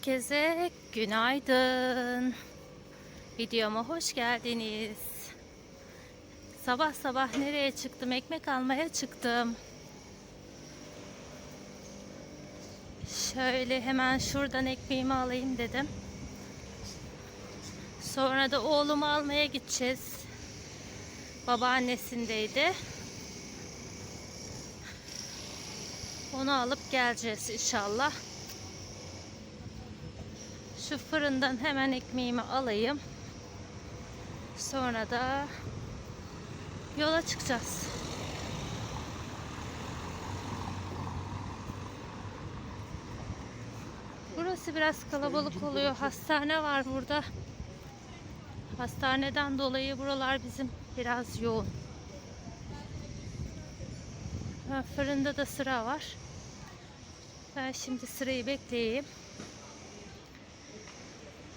Herkese günaydın. Videoma hoş geldiniz. Sabah sabah nereye çıktım? Ekmek almaya çıktım. Şöyle hemen şuradan ekmeğimi alayım dedim. Sonra da oğlumu almaya gideceğiz. Babaannesindeydi. Onu alıp geleceğiz inşallah. Şu fırından hemen ekmeğimi alayım. Sonra da yola çıkacağız. Burası biraz kalabalık oluyor. Hastane var burada. Hastaneden dolayı buralar bizim biraz yoğun. Ha, Fırında da sıra var. Ben şimdi sırayı bekleyeyim.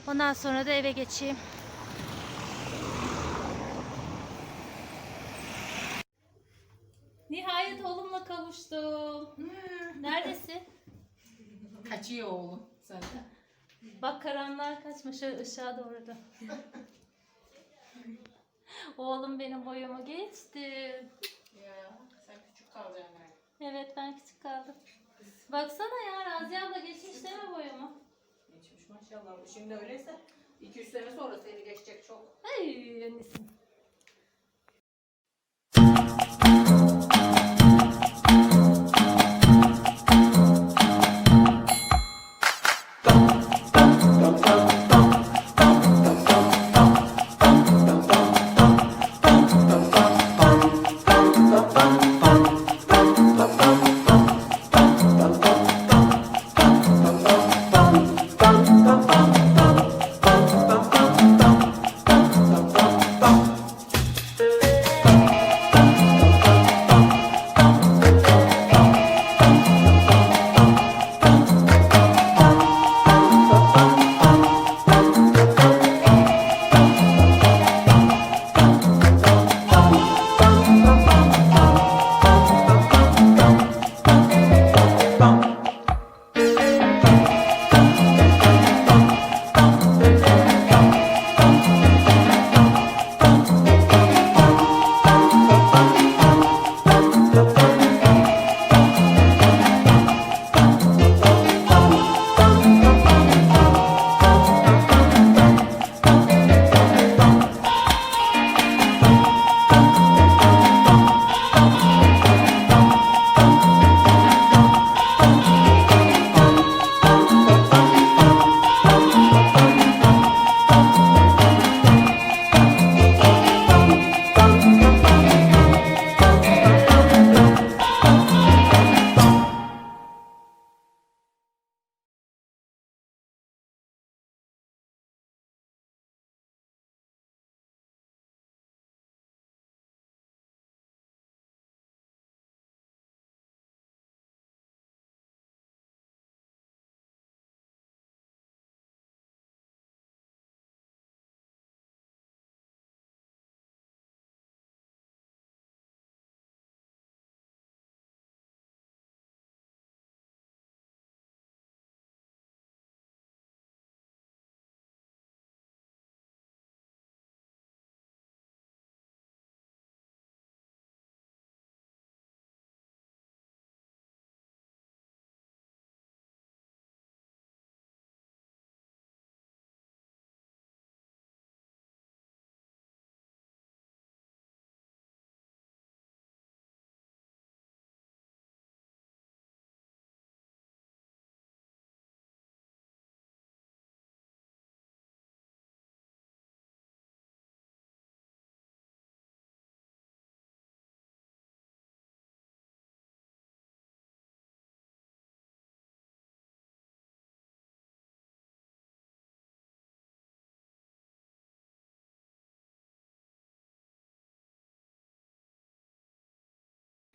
Ondan sonra da eve geçeyim. Nihayet oğlumla kavuştum. Neredesin? Kaçıyor oğlum senden. Bak karanlığa kaçmış şöyle ışığa doğru da. Oğlum benim boyumu geçti. Ya sen küçük kalacaksın. Evet ben küçük kaldım. Baksana ya Raziye abla geçmiş değil mi boyumu? Maşallah. Şimdi öyleyse 200 sene sonra seni geçecek çok. Ay annesin.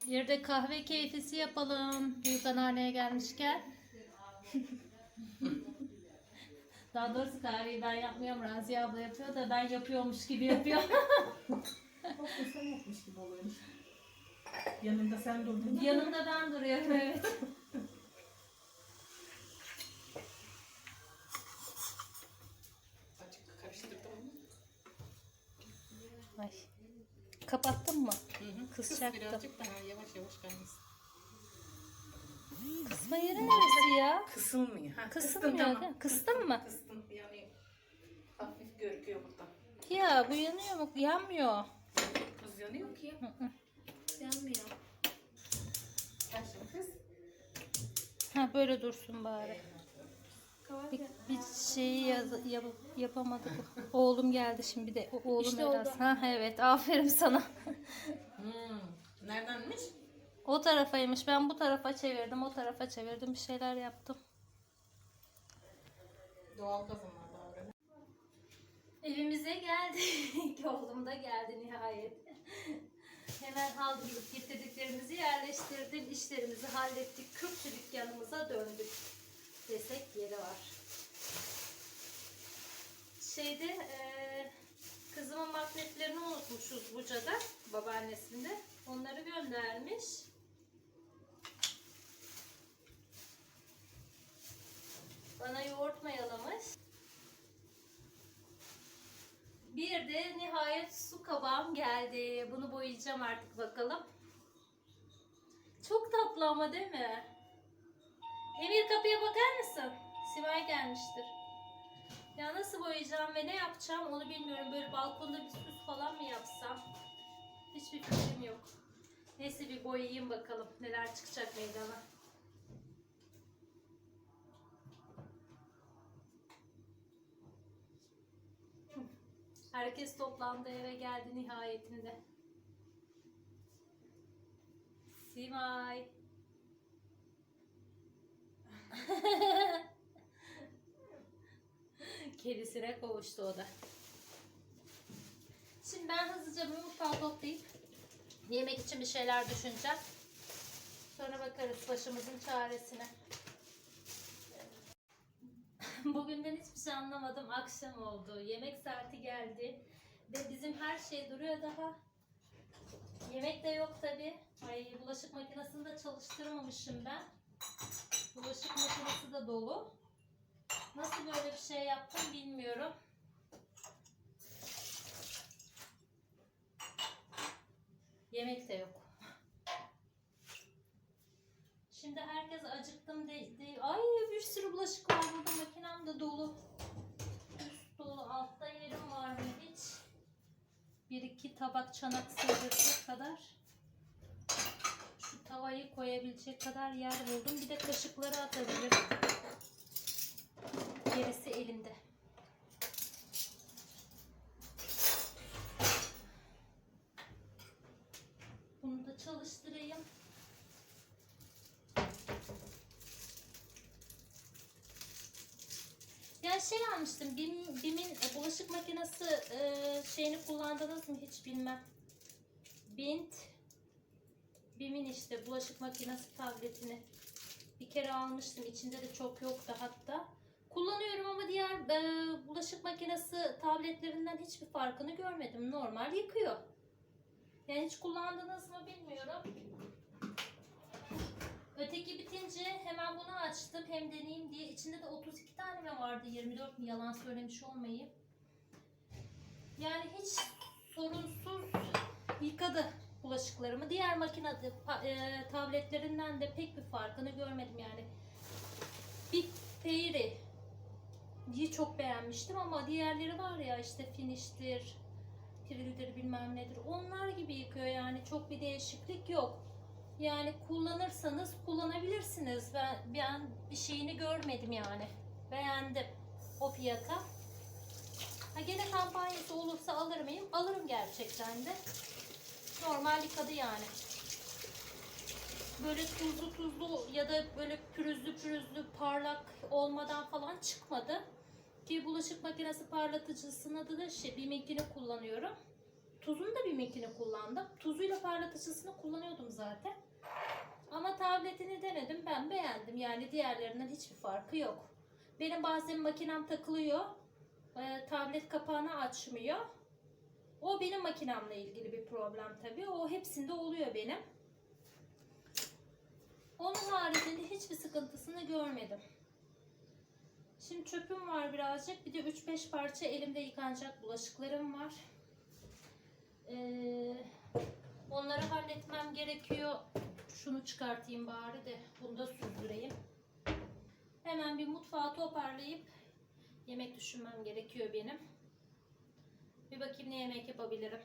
Bir de kahve keyfisi yapalım. Büyük anneanneye gelmişken. Daha doğrusu kahveyi ben yapmıyorum. Raziye abla yapıyor da ben yapıyormuş gibi yapıyor. Çok sen yapmış gibi oluyor. Yanında sen durdun. Yanında ben duruyorum evet. Açık. Ay. Kapattım. Kız Kısacaktım. birazcık daha yavaş yavaş kaynasın. Kısma yeri neresi ya? Kısılmıyor. Ha, Kısılmıyor kıstın, değil mi? Kıstın mı? Kıstın yani hafif görüküyor burada. Ya bu yanıyor mu? Yanmıyor. Kız yanıyor ki. Yanmıyor. Gel şimdi kız. Ha böyle dursun bari. Bir, bir şeyi yaz, yap, yapamadık. Oğlum geldi şimdi bir de. O- Oğlum İşte biraz. oldu. Ha evet aferin sana. Hmm. Neredenmiş? O tarafaymış. Ben bu tarafa çevirdim. O tarafa çevirdim. Bir şeyler yaptım. Doğal kazanlar öyle. Evimize geldik. Oğlum da geldi nihayet. Hemen aldırıp getirdiklerimizi yerleştirdim. işlerimizi hallettik. Kürkçü dükkanımıza döndük. Desek yeri var. Şeyde eee kızımın magnetlerini unutmuşuz Buca'da. Babaannesinde. Onları göndermiş. Bana yoğurt mayalamış. Bir de nihayet su kabağım geldi. Bunu boyayacağım artık bakalım. Çok tatlı ama değil mi? Emir kapıya bakar mısın? Sivay gelmiştir. Ya nasıl boyayacağım ve ne yapacağım onu bilmiyorum. Böyle balkonda bir süs falan mı yapsam? Hiçbir fikrim yok. Neyse bir boyayayım bakalım neler çıkacak meydana. Herkes toplandı eve geldi nihayetinde. Simay. Kedisine kavuştu o da. Şimdi ben hızlıca bir mutfağı toplayıp yemek için bir şeyler düşüneceğim. Sonra bakarız başımızın çaresine. Bugünden hiçbir şey anlamadım. Akşam oldu. Yemek saati geldi. Ve bizim her şey duruyor daha. Yemek de yok tabi. Ay bulaşık makinesini de çalıştırmamışım ben. Bulaşık makinesi de dolu. Nasıl böyle bir şey yaptım bilmiyorum. Yemek de yok. Şimdi herkes acıktım de, de- Ay bir sürü bulaşık var burada makinem de dolu. Üst dolu altta yerim var mı hiç? Bir iki tabak çanak sığdıracak kadar. Şu tavayı koyabilecek kadar yer buldum. Bir de kaşıkları atabilirim. Elimde. Bunu da çalıştırayım. Ya şey almıştım. Bim, Bim'in e, bulaşık makinesi e, şeyini kullandınız mı hiç bilmem. Bint Bim'in işte bulaşık makinesi tabletini bir kere almıştım. İçinde de çok yoktu hatta. Diğer e, bulaşık makinesi tabletlerinden hiçbir farkını görmedim. Normal yıkıyor. Yani hiç kullandınız mı bilmiyorum. Öteki bitince hemen bunu açtım hem deneyeyim diye. İçinde de 32 tane mi vardı 24 mi yalan söylemiş olmayayım. Yani hiç sorunsuz yıkadı bulaşıklarımı. Diğer makine e, tabletlerinden de pek bir farkını görmedim yani. Bir Fairy iyi çok beğenmiştim ama diğerleri var ya işte finish'tir, Pril'dir bilmem nedir. Onlar gibi yıkıyor yani çok bir değişiklik yok. Yani kullanırsanız kullanabilirsiniz. Ben, ben bir şeyini görmedim yani. Beğendim o fiyata. Ha gene kampanyası olursa alır mıyım? Alırım gerçekten de. Normal yıkadı yani. Böyle tuzlu tuzlu ya da böyle pürüzlü pürüzlü parlak olmadan falan çıkmadı. Ki bulaşık makinesi parlatıcısını da, şey, BİM'inkini kullanıyorum. Tuzunu da BİM'inkini kullandım. Tuzuyla parlatıcısını kullanıyordum zaten. Ama tabletini denedim. Ben beğendim. Yani diğerlerinden hiçbir farkı yok. Benim bazen makinem takılıyor. Ee, tablet kapağını açmıyor. O benim makinemle ilgili bir problem tabii. O hepsinde oluyor benim. Onun haricinde hiçbir sıkıntısını görmedim. Şimdi çöpüm var birazcık. Bir de 3-5 parça elimde yıkanacak bulaşıklarım var. Ee, Onları halletmem gerekiyor. Şunu çıkartayım bari de bunu da sürdüreyim. Hemen bir mutfağı toparlayıp yemek düşünmem gerekiyor benim. Bir bakayım ne yemek yapabilirim.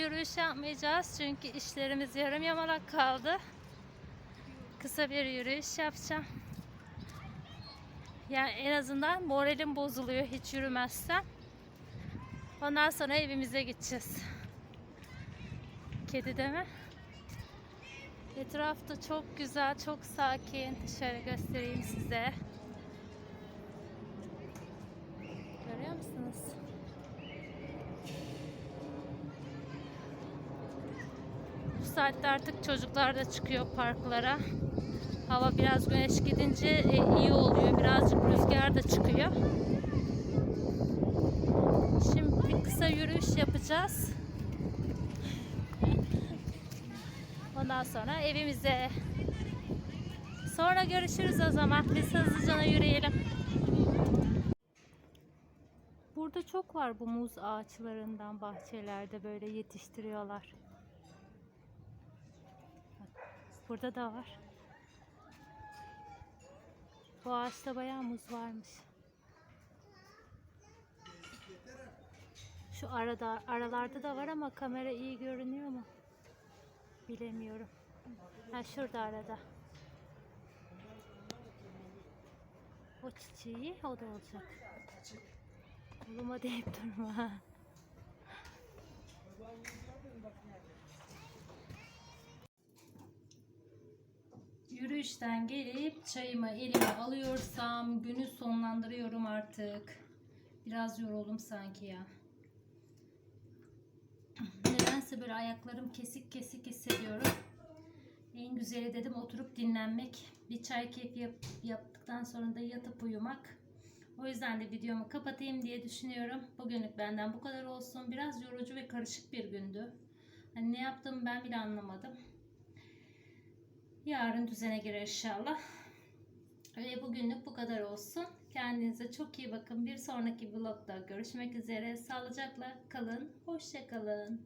Yürüyüş yapmayacağız çünkü işlerimiz yarım yamalak kaldı. Kısa bir yürüyüş yapacağım. Yani en azından moralim bozuluyor hiç yürümezsem. Ondan sonra evimize gideceğiz. Kedi de mi? Etrafta çok güzel, çok sakin. Şöyle göstereyim size. Görüyor musunuz? Saatte artık çocuklar da çıkıyor parklara. Hava biraz güneş gidince e, iyi oluyor. Birazcık rüzgar da çıkıyor. Şimdi bir kısa yürüyüş yapacağız. Ondan sonra evimize. Sonra görüşürüz o zaman. Biz hızlıca yürüyelim. Burada çok var bu muz ağaçlarından bahçelerde böyle yetiştiriyorlar. Bak, Burada da var. Bu ağaçta bayağı muz varmış. Şu arada aralarda da var ama kamera iyi görünüyor mu? Bilemiyorum. Ha şurada arada. O çiçeği o da olacak. Koluma deyip durma. Yürüyüşten gelip çayımı elime alıyorsam günü sonlandırıyorum artık. Biraz yoruldum sanki ya. Nedense böyle ayaklarım kesik kesik hissediyorum. En güzeli dedim oturup dinlenmek. Bir çay keyfi yap- yaptıktan sonra da yatıp uyumak. O yüzden de videomu kapatayım diye düşünüyorum. Bugünlük benden bu kadar olsun. Biraz yorucu ve karışık bir gündü. Hani ne yaptığımı ben bile anlamadım. Yarın düzene girer inşallah. Ve bugünlük bu kadar olsun. Kendinize çok iyi bakın. Bir sonraki vlogda görüşmek üzere. Sağlıcakla kalın. Hoşça kalın.